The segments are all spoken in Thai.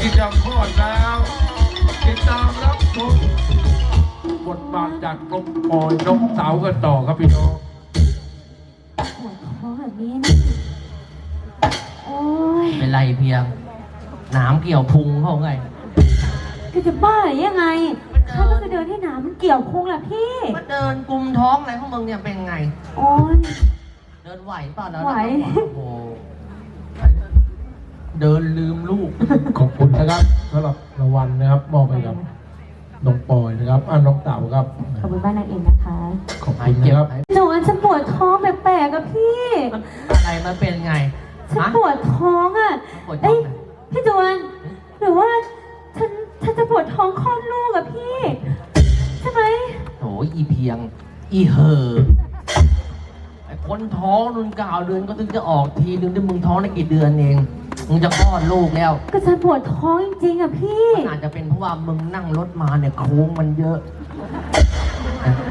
กินจะคลอดแล้ว ติดตามรับชมบทบาทจากนกปอยนกเต๋ากันต่อครับพี่น้องปวดท้องแบบนี้นะโอ้ยเป็นไรเพียงหนามเกี่ยวพุงเขาไงก็จะบ้าหรือยังไงข้าก็จะเดินให้หนามันเกี่ยวพุงแหละพี่ มาเดินกุมท้องอะไรของมึงเนี่ยเป็นไง โอ้ยเดินไหวเปล่าแล้วไหว โอ้โห เดินลืมลูก ขอบคุณนะครับสำหรับรางวัลนะครับมอบให้กับน้องปอยนะครับอ่าน้องเต๋าครับขอบคุณบ้านนางเองนะคะขอบคุณนะครับหนูว่าฉันปวดท้องแปลกๆกับพี่มันอะไรมันเป็นไงฉันฮะปวดท้องอะปวดท้อเอ้งยไหนพี่จวนหรือว่าฉันฉันจะปวดท้องคลอดลูกอะพี่ ใช่ไหมโอ้ยอีเพียง อีเหอไอ้คนท้องนุ่นเก้าเดือนก็ถึงจะออกทีนึงที่มึงท้องได้กี่เดือนเอง มึงจะคลอดลูกแล้ว ก็ฉันปวดท้องจริงๆอะพี่มันอาจจะเป็นเพราะว่ามึงนั่งรถมาเนี่ยโค้งมันเยอะ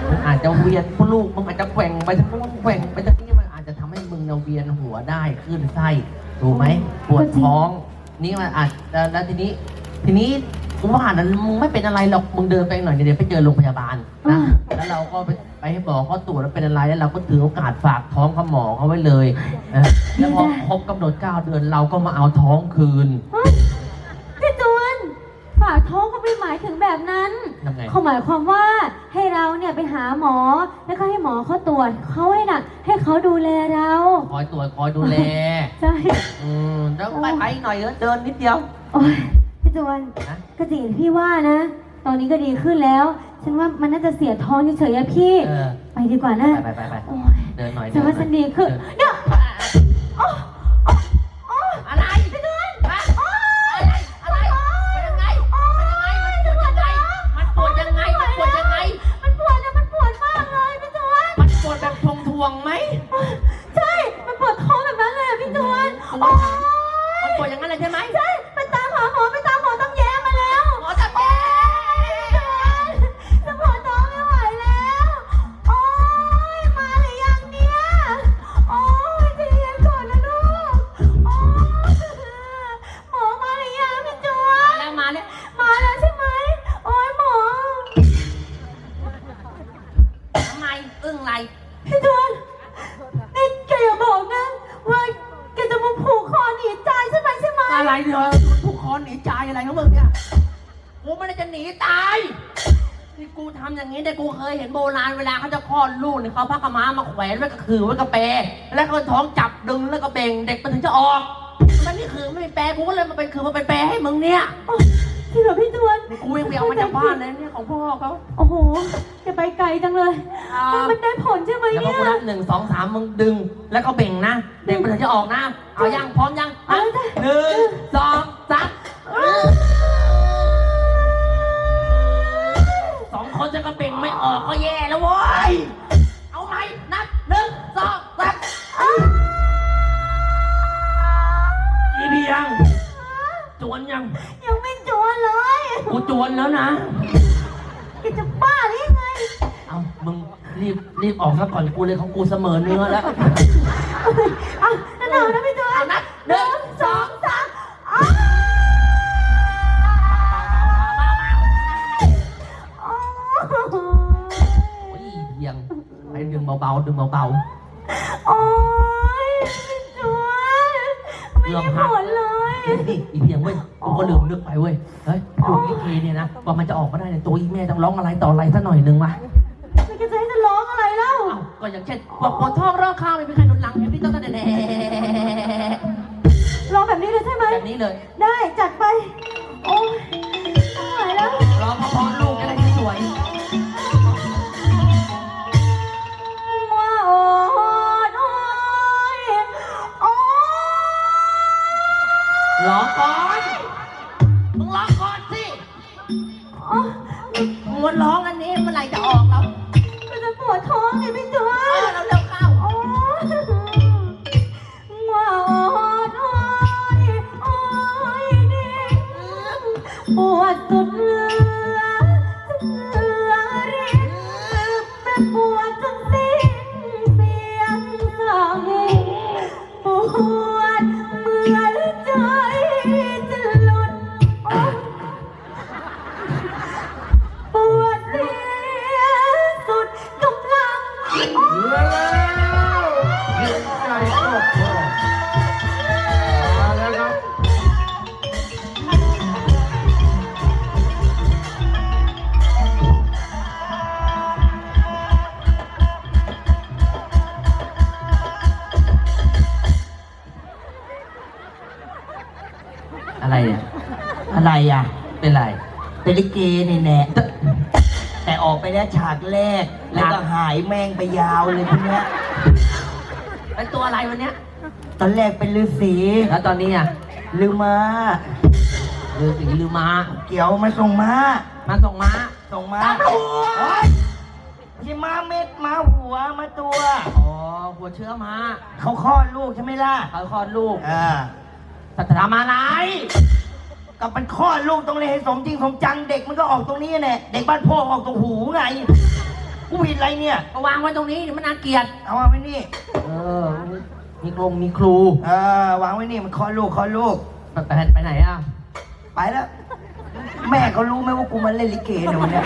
มันอาจจะเวียนพลูกมึงอาจจะแกว่งไปทั้งนู้นแกว่งไปทั้งนี้มันอาจจะทำให้มึงเนี่ยเวียนหัวได้ขึ้นไส้ถูกไหมปวดท้อง นี่มันอาจแล้วแล้วทีนี้ ทีนี้ กูว่านั้นมึงไม่เป็นอะไรหรอก มึงเดินไปหน่อยเดี๋ยวไปเจอโรงพยาบาลนะ แล้วเราก็ไปไปให้หมอเขาตรวจแล้วเป็นอะไรแล้วเราก็ถือโอกาสฝากท้องกับหมอเขาไว้เลยนะแล้วพอครบกำหนดเก้าเดือนเราก็มาเอาท้องคืนเฮ้ยพี่จวนฝากท้องก็ไม่หมายถึงแบบนั้น ทำไง เขาหมายความว่าให้เราเนี่ยไปหาหมอ แล้วก็ให้หมอเขาตรวจเขาให้น่ะ ให้เขาดูแลเราคอยตรวจคอยดูแล ใช่อืมแล้วไปไปหน่อยเออเดินนิดเดียวโอ้ยพี่จวน นะ ก็จริงอย่างที่ว่านะ ตอนนี้ก็ดีขึ้นแล้ว ฉันว่ามันน่าจะเสียท้องเฉยๆอะพี่ เออ ไปดีกว่านะไปไปไปไปโอ้ยเดินหน่อยฉันว่าเดิฉันหดีอยขึ้นเดิเดี๋ยว เนี่ยเขาพักกระม้ามาแขวนไว้กับคือไว้กับแปรแล้วก็ท้องจับดึงแล้วก็เบ่งเด็กมันถึงจะออก มันนี่คือไม่เป็นแปรกูก็เลยมาเป็นคือมาเป็นแปรให้มึงเนี่ยโอ๊ยจริงเหรอพี่จวนกูยังไปเอามาจากบ้านเลยเนี่ยของพ่อเขาโอ้โหแกไปไกลจังเลยอ่ามันได้ผลใช่ไหมแล้วก็เนี่ย กูนับหนึ่งสองสามมึงดึง แล้วก็เบ่งนะเด็กมันถึงจะออกนะ เอายังพร้อมยังเอานะจ้ะ หนึ่งสองสามสองคนจะก็เบ่งไม่ออกก็แย่แล้วเว้ยเอาไหมนับ หนึ่งสองสามอีเบียงจวนยัง ยังไม่จวนเลยกูจวนแล้วนะ แกจะบ้าหรือยังไงเอามึงรีบรีบออกซะก่อนกูเลยของกูเสมอเนื้อแล้วอะนั่นเอานะพี่จวนเอานับหนึ่งสองสามอ้าว ดึงเบาๆดึงเบาโอ้ยพี่จวนไม่ได้ผลเลย ๆนี่อีเบียงเว้ยกูก็ลืมนึกไปเว้ยเฮ้ยดูอีเคเนี่ยนะกว่ามันจะออกมาได้เนี่ยตัวอีแม่ต้องร้องอะไรต่ออะไรสักหน่อยนึงมาแล้วแกจะให้จะร้องอะไรเล่า เอ้าก็อย่างเช่นปวดปวดท้องร้องข้าวไม่มีใครหนุนหลังเห็นพี่ต้องตะแหน่ร้องแบบนี้เลยใช่ไหมแบบนี้เลย อะไรอะ เป็นไร เป็นลิเกนี่แน่แต่แต่ออกไปแล้วฉากแรก แล้วก็หายแม่งไปยาวเลยทีเนี้ยเป็นตัวอะไรวันเนี้ย ตอนแรกเป็นฤาษีแล้วตอนนี้อะลืมมาฤาษีลือม้า เกี่ยวมาส่งมามาส่งม้า ส่งมาตามหัวเฮ้ยที่มาเม็ดมาหัวมาตัว อ๋อ หัวเชื้อม้า เขาคลอดลูกใช่ไหมล่ะ เขาคลอดลูกเออ สัตว์มาไหนกับมันคลอดลูกต้องเลยนให้สมจริงสมจังเด็กมันก็ออกตรงนี้แน่เด็กบ้านพ่อออกตรงหูไงกูผิดอะไรเนี่ยมาวางไว้ตรงนี้เดี๋ยวมันน่าเกลียด เอาวางไว้นี่ เออ มีกรงมีครูเออวางไว้นี่มันคลอดลูกคลอดลูก ไปไปไปไหนอะ ไปแล้ว แม่เขารู้ไหมว่ากูมาเล่นลิเกเนี่ยวันเนี้ย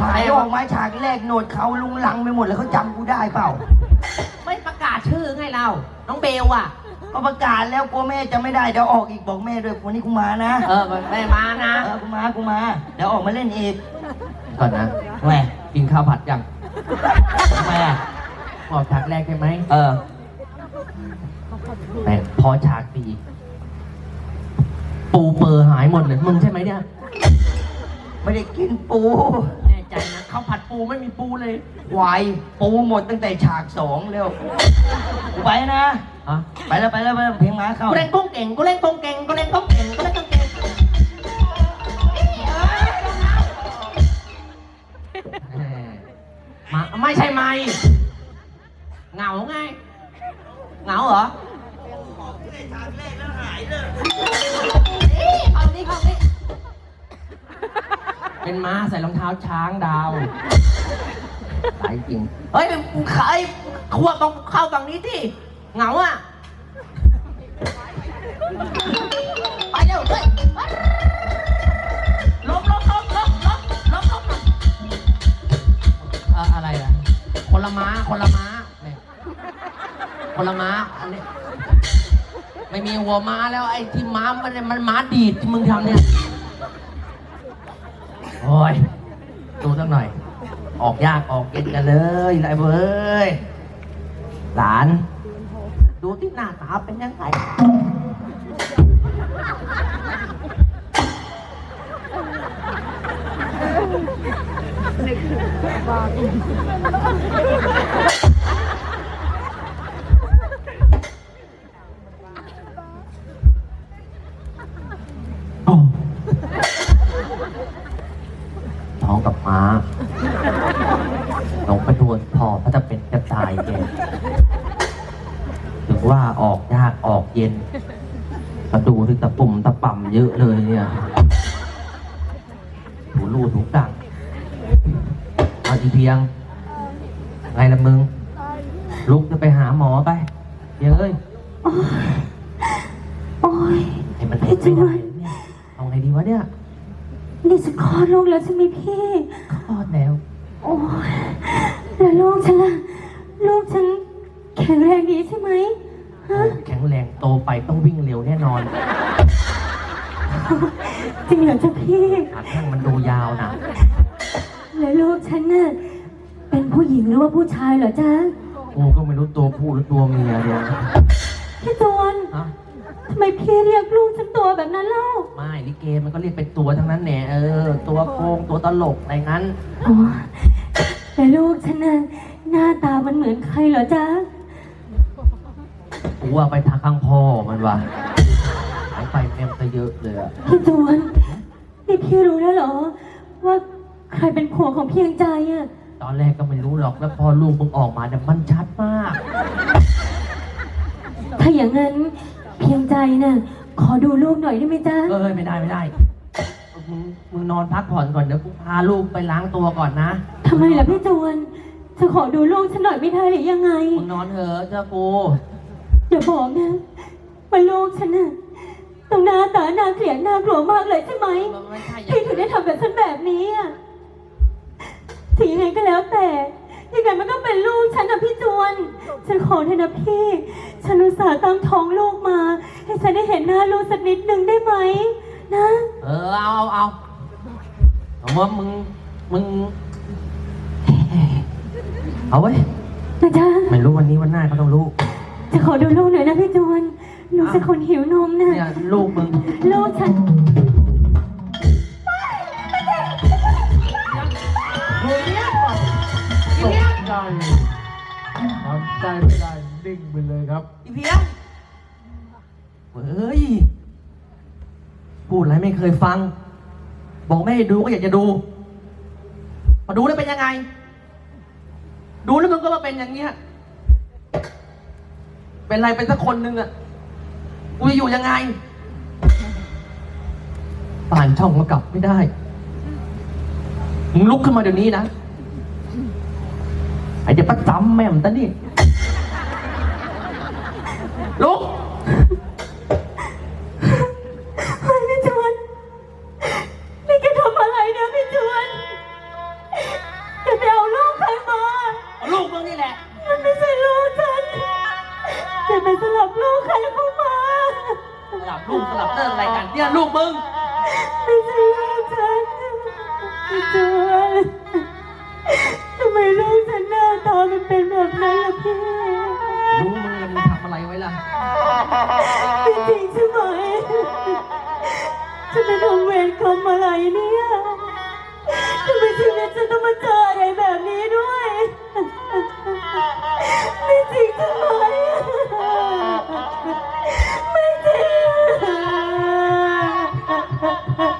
หายออกมาฉากแรกโหนดเขาลุงลังไปหมดแล้วเขาจำกูได้เปล่า ไม่ประกาศชื่อไงเรา น้องเบลอะ ก็ประกาศแล้วกลัวแม่จะไม่ได้เดี๋ยวออกอีกบอกแม่ด้วยวันนี้กูมานะเออแม่มานะ เออกูมากูมาเดี๋ยวออกมาเล่นอีกก่อนนะแหมกินข้าวผัดยังทำไมอะพอฉากแรกใช่ไหมเออแต่พอฉากปีปูเปอร์หายหมดเลยมึงใช่ไหมเนี่ย ไม่ได้กินปูแน่ ใจนะข้าวผัดปูไม่มีปูเลยวายปูหมดตั้งแต่ฉากสองเร็วกูไปนะอะไปแล้วไปแล้วไปแล้วเพลงม้าเข้ากูเล่นกุ้งเก่งกูเล่นกุ้งเก่งกูเล่นกุ้งเก่งกู ท้าช้างดาวสายจริง เฮ้ยเป็นใครขวบต้องเข้าฝั่งนี้ที่เหงาอะ ไปเร็วเฮ้ยลบลบลบลบลบลบลบเอ่ออะไรอะ คนละม้า คนละม้าเนี่ยคนละม้า อันนี้ ไม่มีหัวม้าแล้วไอ้ที่ม้ามันเนี่ยมันม้าดีดที่มึงทำเนี่ย โอ้ย ดูสักหน่อย ออกยากออกเย็นกันเลยไรเว้ยหลาน ดูที่หน้าตาเป็นยังไงโอ้ อาทีเพียงไงละมึง ลุกจะไปหาหมอไปเพียงเอ้ยโอ้ยให้มันเห็นไม่ได้เนี่ยเอาไงดีวะเนี่ยนี่ฉันคลอดลูกแล้วใช่ไหมพี่คลอดแล้ว โอ้ยแล้วลูกฉันล่ะลูกฉันแข็งแรงดีใช่ไหมฮะแข็งแรงโตไปต้องวิ่งเร็วแน่นอน จริงเหรอจ๊ะพี่ขาแข้งมันดูยาวนะ แล้วลูกฉันน่ะเป็นผู้หญิงหรือว่าผู้ชายเหรอจ๊ะกูก็ไม่รู้ตัวผู้หรือตัวเมียเนี่ยพี่จวนฮะทำไมพี่เรียกลูกฉันตัวแบบนั้นเล่าไม่ลิเกมันก็เรียกเป็นตัวทั้งนั้นแหละเออ ตัวโกงตัวตลกอะไรงั้น อ๋อแต่ลูกฉันน่ะหน้าตามันเหมือนใครเหรอจ๊ะกูว่าไปทางข้างพ่อมันว่ะหายไปแม่มซะเยอะเลยอะพี่จวนนี่พี่รู้แล้วเหรอ ว่า ใครเป็นผัวของเพียงใจอะ ตอนแรกก็ไม่รู้หรอก แล้วพอลูกมึงออกมาเนี่ยมันชัดมาก ถ้าอย่างนั้นเพียงใจน่ะ ขอดูลูกหน่อยได้ไหมจ๊ะ เอ้ยไม่ได้ไม่ได้ มึงมึงนอนพักผ่อนก่อนเดี๋ยวกูพาลูกไปล้างตัวก่อนนะ ทำไมล่ะพี่จวน จะขอดูลูกฉันหน่อยไม่ได้หรือยังไง มึงนอนเถอะเจ้ากู อย่าบอกนะว่าลูกฉันน่ะต้องหน้าตาหน้าเกลียดหน้ากลัวมากเลยใช่ไหม มันไม่ใช่อพี่ย่างถึงได้ทำกับฉันแบบนี้อะ ถึงยังไงก็แล้วแต่ยังไงมันก็เป็นลูกฉันนะพี่จวน ฉันขอเถอะนะพี่ ฉันอุตส่าห์ตั้งท้องลูกมา ให้ฉันได้เห็นหน้าลูกสักนิดหนึ่งได้ไหมนะ เออเอาเอาเอาเอาว่ามึงมึง เอาไว้ยนะจ๊ะไม่รู้วันนี้วันหน้าก็ต้องรู้จะขอดูลูกหน่อยนะพี่จวนลูกสักคนหิวนมนะเนี่ยลูกมึง ลูกฉัน ตกใจทำใจไม่ได้นิ่งไปเลยครับอีเพียงเฮ้ย พูดอะไรไม่เคยฟัง บอกไม่ให้ดูก็อยากจะดูมาดูแล้วเป็นยังไง ดูแล้วมึงก็มาเป็นอย่างเงี้ย เป็นไรเป็นสักคนหนึ่งอะกูจะอยู่ยังไง ป่านช่องก็กลับไม่ได้ มึงลุกขึ้นมาเดี๋ยวนี้นะ ไอ้เดี๋ยวประจำแม่มตะนี่ลุก ไม่จริงใช่ไหมฉันเปทำเวรกรรมอะไรเนี่ยทำไมชีวิตฉันต้องมาเจออะไรแบบนี้ด้วย ไม่จริงใช่ไหมไม่จริง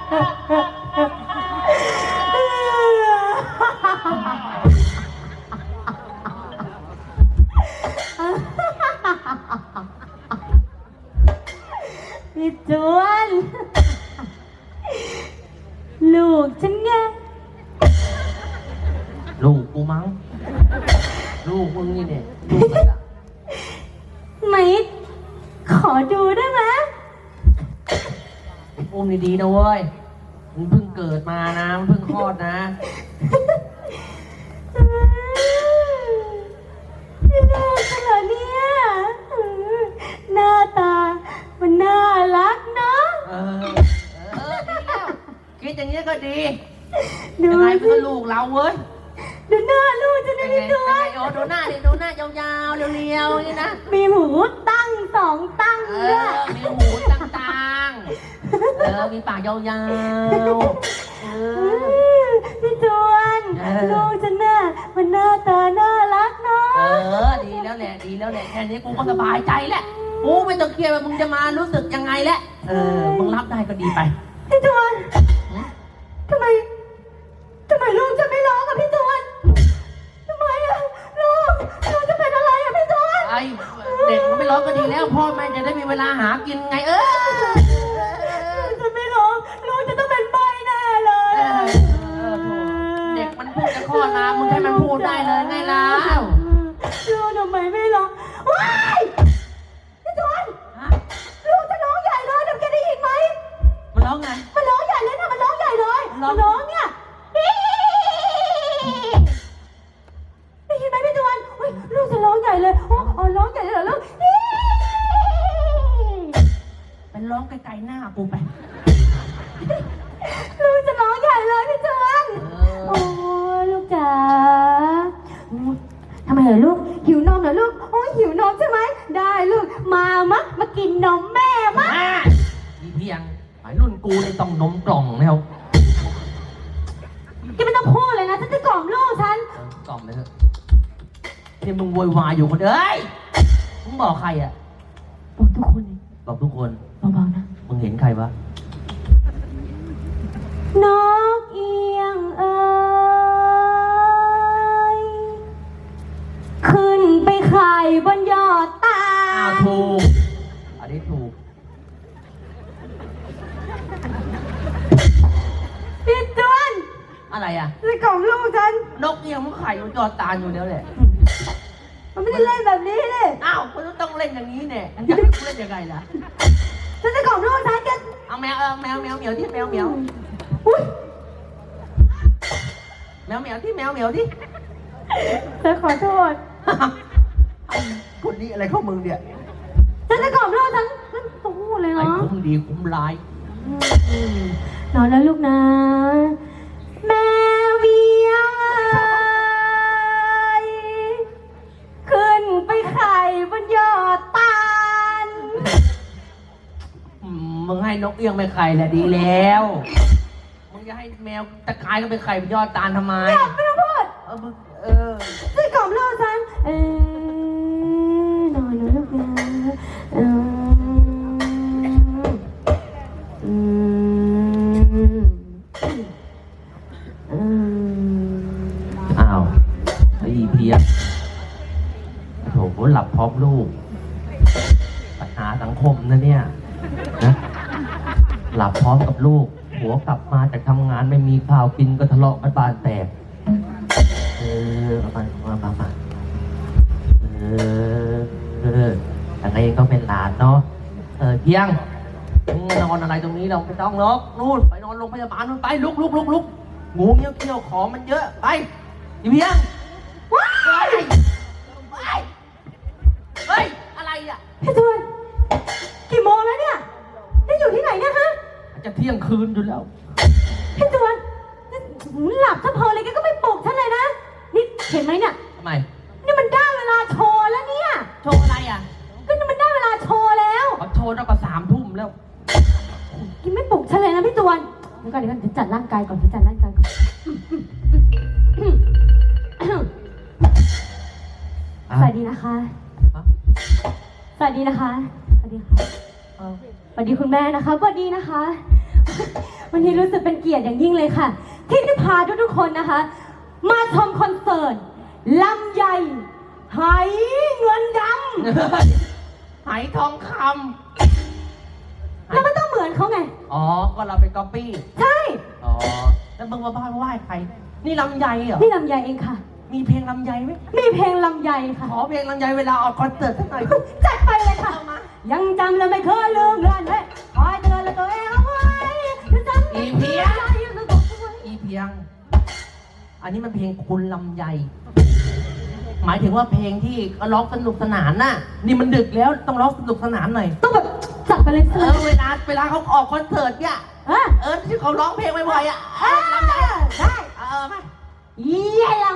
อดูได้ไหมอุ้มดีๆนะเว้ยมึงเพิ่งเกิดมานะมึงเพิ่งคลอดนะ พี่ลูกฉันเหรอเนี่ยหน้าตา มันน่ารักเนาะเออ เออดีแล้วคิดอย่างนี้ยก็ดีดูยังไงมันสิก็ลูกเราเว้ย ดูหน้าลู กฉันเป็ได้นไหมไงตัเป็นวไงโอ้ดูหน้าดิดูหน้ายาวๆเรียวๆนี่นะ มีหูตั้งสองตั้งเอด้วอยมีหูต่างๆ เออ มีปากยาวๆเออพี่จวนเออ ลูกฉันน่ะมันหน้าตาน่ารักเนาะเออ ดีแล้วแหละ ดีแล้วแหละ แค่นี้กูก็สบายใจแล้วกูไม่ต้องเครียดว่ามึงจะมารู้สึกยังไงแล้วเออ มึงรับได้ก็ดีไป พี่จวนทำไมทำไมลูกจะ เด็กมันไม่ร้องก็ดีแล้วพ่อแม่จะได้มีเวลาหากินไง เออลูกจะไม่ร้องลูกจะต้องเป็นใบแน่เลยเออเออโถ่เด็กมันพูดจะคลอดมามึงให้มันพูดได้เลยไงแล้วลูกทำไมไม่ร้องว้ายพี่จวนฮะลูกจะร้องใหญ่เลยเดี๋ยวแกได้ยินไหมมันร้องไง มันร้องใหญ่เลยนะมันร้องใหญ่เลยร้มัอง นร้องเนี่ยอี๊ได้ยินไหมพี่จวนอุ๊ยลูกจะร้องใหญ่เลย อ๋อร้องใหญ่เลยเหรอลูกอี๊เป็นร้องไกลๆหน้ากูไป อะไรอะจะกล่อมลูกฉันนกเอียงมันไข่มันจอดตาอยู่แล้วแหละมันไม่ได้เล่นแบบนี้เลยอ้าวมันต้องเล่นอย่างนี้เนี่ยมึงจะให้กูเล่นยังไงล่ะฉันจะกล่อมลูกฉันกันเอาแมวเอาแมวแมวเหมียวที่แมวเหมียวอุ้ยแมวเหมียวที่แมวเหมียวที่ฉันขอโทษคนนี้อะไรเข้ามึงเนี่ยฉันจะกล่อมลูกฉันฉันต้องพูดเลยไอ้เนาะคุ้มดีคุ้มร้ายนอนแล้วลูกนะ แม่เวียงเอ้ยขึ้นไปไข่บนยอดตาลให้นกเอี้ยงเป็นไข่แหละดีแล้ว มึงจะให้แมวตะกายก็เป็นไข่เป็นยอดตาลทำไม ไม่ต้องพูดเออมึงเออซื้อกล่อมเล่าฉันเออ ข้าวกินก็ทะเลาะกันบานแตก เออเอามามามามาเออเออยังไงก็เป็นหลานเนาะ เออเพียงมึงมานอนอะไรตรงนี้เราไม่ต้องหรอกนู่นไปนอนโรงพยาบาลนู่นไปลุกลุกลุกลุกงูเงี้ยวเขี้ยวของมันเยอะไปอีเพียงว้ายว้ายเฮ้ยอะไรอะพี่ทวนกี่โมงแล้วเนี่ย ได้อยู่ที่ไหนเนะฮะจะเที่ยงคืนอยู่แล้วพี่จวน หลับถ้าพอเลยแกก็ไม่ปลุกฉันเลยนะ นี่เห็นไหมเนี่ย ทำไมนี่มันได้เวลาโชว์แล้วเนี่ย โชว์อะไรอะก็นี่มันได้เวลาโชว์แล้ว เขาโชว์ตั้งแต่สามทุ่มแล้ว กินไม่ปลุกฉันเลยนะพี่จวนเดี๋ยวก่อนเดี๋ยวก่อนจะจัดร่างกายก่อนจะจัดร่างกายก่อนสวัสดีนะคะ ฮะ สวัสดีนะคะ สวัสดีค่ะเออสวัสดีคุณแม่นะคะ สวัสดีนะคะ วันนี้รู้สึกเป็นเกียรติอย่างยิ่งเลยค่ะ ที่ได้พาทุกๆคนนะคะ มาชมคอนเสิร์ตลำใหญ่ไหเงินดไหทองคำแล้วมันต้องเหมือนเขาไงำอ๋อ ก็เราเป็นก๊อปปี้ ใช่ อ๋อ แล้วมึงมาบ้านไหว้ใคร นี่ลำไยเหรอ นี่ลำใหญ่เองค่ะ มีเพลงลำไยไหมมีเพลงลำใหญ่ค่ะ ขอเพลงลำไยเวลาออกคอนเสิร์ตสักหน่อย จัดไปเลยค่ะ ยังจำและไม่เคยลืมเลือนเฮ้ยคอยเตือนและตัวเองเอาไว้จะจำอี ยงอันนี้มันเพลงคุณลำไย หมายถึงว่าเพลงที่ก็ร้องสนุกสนานน่ะ นี่มันดึกแล้วต้องร้องสนุกสนานหน่อย ต้องแบบจัดไปเลยเอสิอเวลาเวลาเขาออกคอนเสิร์ตเนี่ยเอะเออที่เขาร้องเพลงบ่อยๆอะเออ่าอลำไยอะได้เออมาเยี่ยล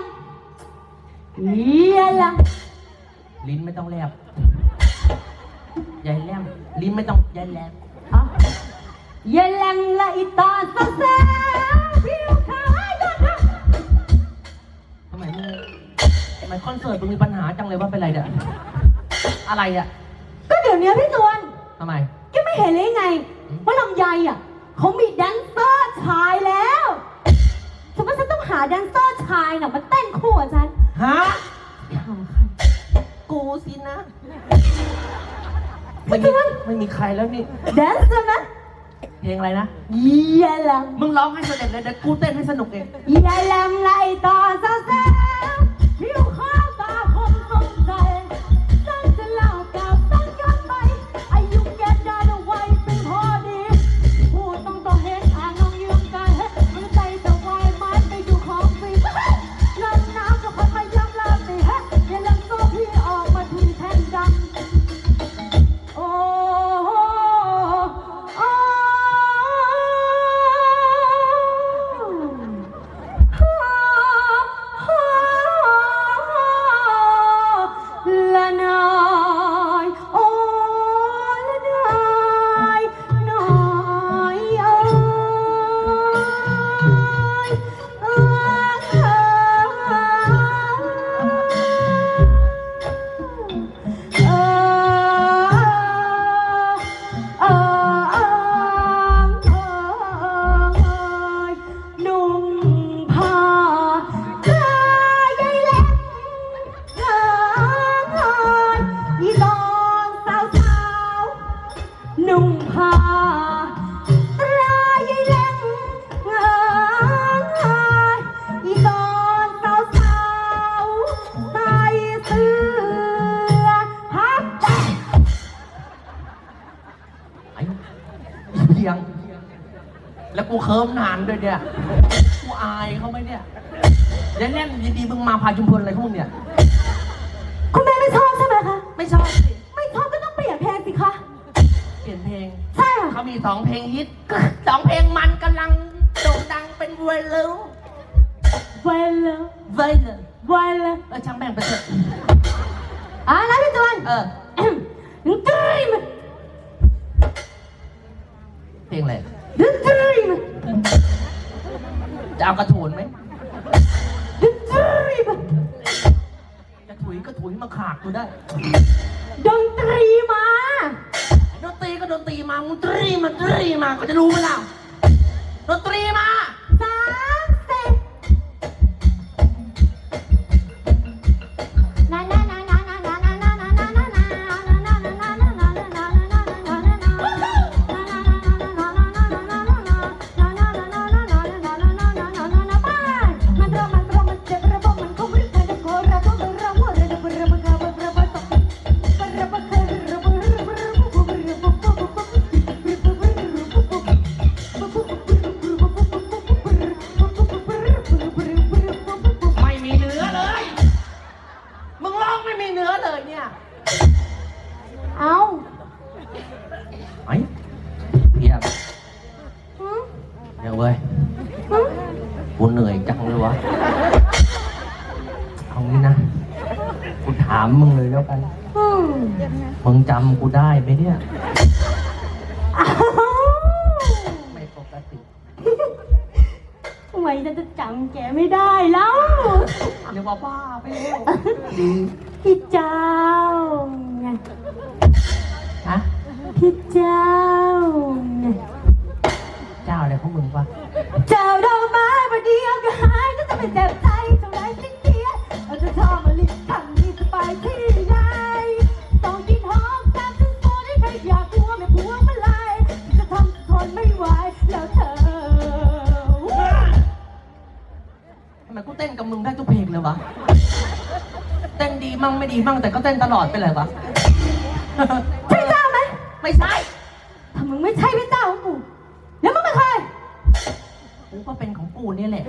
ำเยี่ยลลิ้นไม่ต้องแลบยายแลมลิ้นไม่ต้องยายแลมำอะเยี่ยลำละอีตอนสาว ๆผิวขาวไอ้ยอดนะทำไมมึงทำไมคอนเสิร์ตมึงมีปัญหาจังเลยว่าเป็นไรเนี่ยอะไรอะก็เดี๋ยวนี้พี่จวนทำไม แกไม่เห็นเลยไง ว่าลำไยอะเขามีแดนเซอร์ชายแล้วฉันว่าฉันต้องหาแดนเซอร์ชายน่ะมาเต้นคู่กับฉันฮะหาใครกูสินะ ไม่มีไม่มีใครแล้วนี่แดนเซอร์นะ เพลงอะไรนะเยี่ยลมึงร้องให้สนุกเลยเดี๋ยวกูเต้นให้สนุกเองำเยี่ยลำละอีตอนสา ลี่ยนเพลงใช่ค่ะเขามีสองเพลงฮิตสองเพลงมันกำลังโด่งดังเป็นเวลล์ไวเลเวลล์ไวเลเออช่างแม่งไปเถอะอะนะพี่จวนเออหนึ่งตรีมันเพลงอะไรดนตรีมาจะเอากระโถนไหมดนตรีมาจะถุยก็ถุยมาขากกูได้ดนตรีมาดนตรี ก็ดนตรีมามึงตรีมาตรีมาก็จะรู้ไหมล่ะดนตรีมาำไมฉันจะจำแกไม่ได้แล้วเรียกว่าบ้าไปแล้วดีพี่เจ้าไงฮะพี่เจ้าไงเจ้าอะไรของมึงวะเจ้าดอกไม้ประเดียวก็หายก็จะไม่เจ็บใวะ เต้นดีมั่งไม่ดีมั่งแต่ก็เต้นตลอดไปเลยวะ ใช่เจ้าไหมไม่ใช่ ถ้ามึงไม่ใช่พี่เจ้าของกูแล้วมึงเป็นใครกูก็เป็นของกูเนี่ยแหละ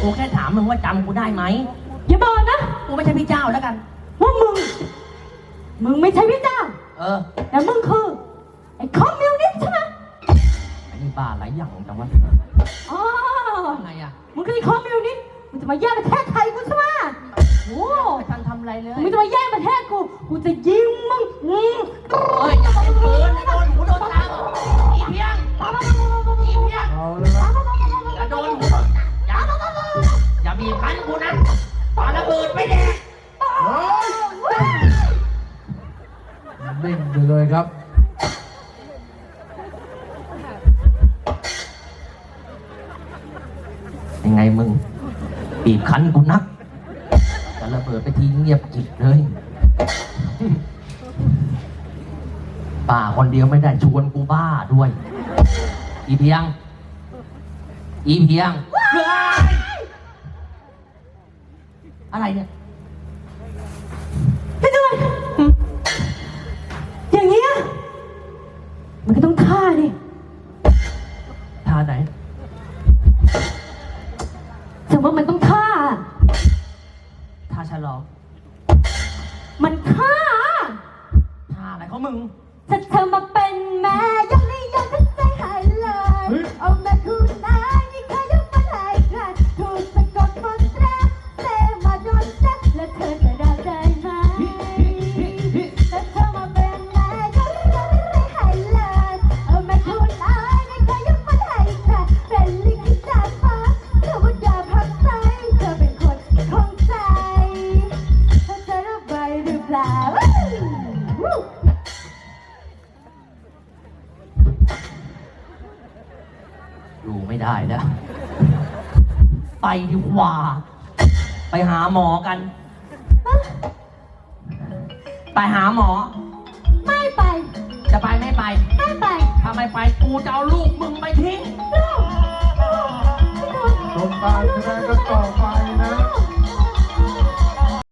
กูแค่ถามมึงว่าจำกูได้ไหม อย่าบอกนะกูไม่ใช่พี่เจ้าแล้วกัน ว่ามึง มึงไม่ใช่พี่เจ้า เออ แต่มึงคือไอ้คอมมิวนิสต์ใช่ไหมอันนี้บ้าหลายอย่างจังวะอ๋อไงอะ มึงคือไอ้คอมมิวนิสต์ มึงจะมาแย่งประเทศไทยกูใช่ไหมโอ้ไม่ทันทำอะไรเลยมึงจะมาแย่งประเทศกู กูจะยิงมึงอืมเฮ้ยอย่าไปปืนนะโดนหูโดนตาอีเพียงอีเพียงเอาเลยครับอย่าโดนหูโดนตาอย่าอย่าบีบคั้นกูนะปาระเบิดไม่แดกเฮ้ยนิ่งไปเลยครับยังไงมึง บีบคั้นกูนักปาระเบิดไปทีเงียบกิบเลย ป่าคนเดียวไม่ได้ชวนกูบ้าด้วย อีเพียง อีเพียง อะไรเนี่ยเป็นอะไรอย่างเงี้ยมันก็ต้องฆ่าดิ ฉลองมันฆ่าท่าอะไรของมึงถ้าเธอมา หมอกัน ไปหาหมอ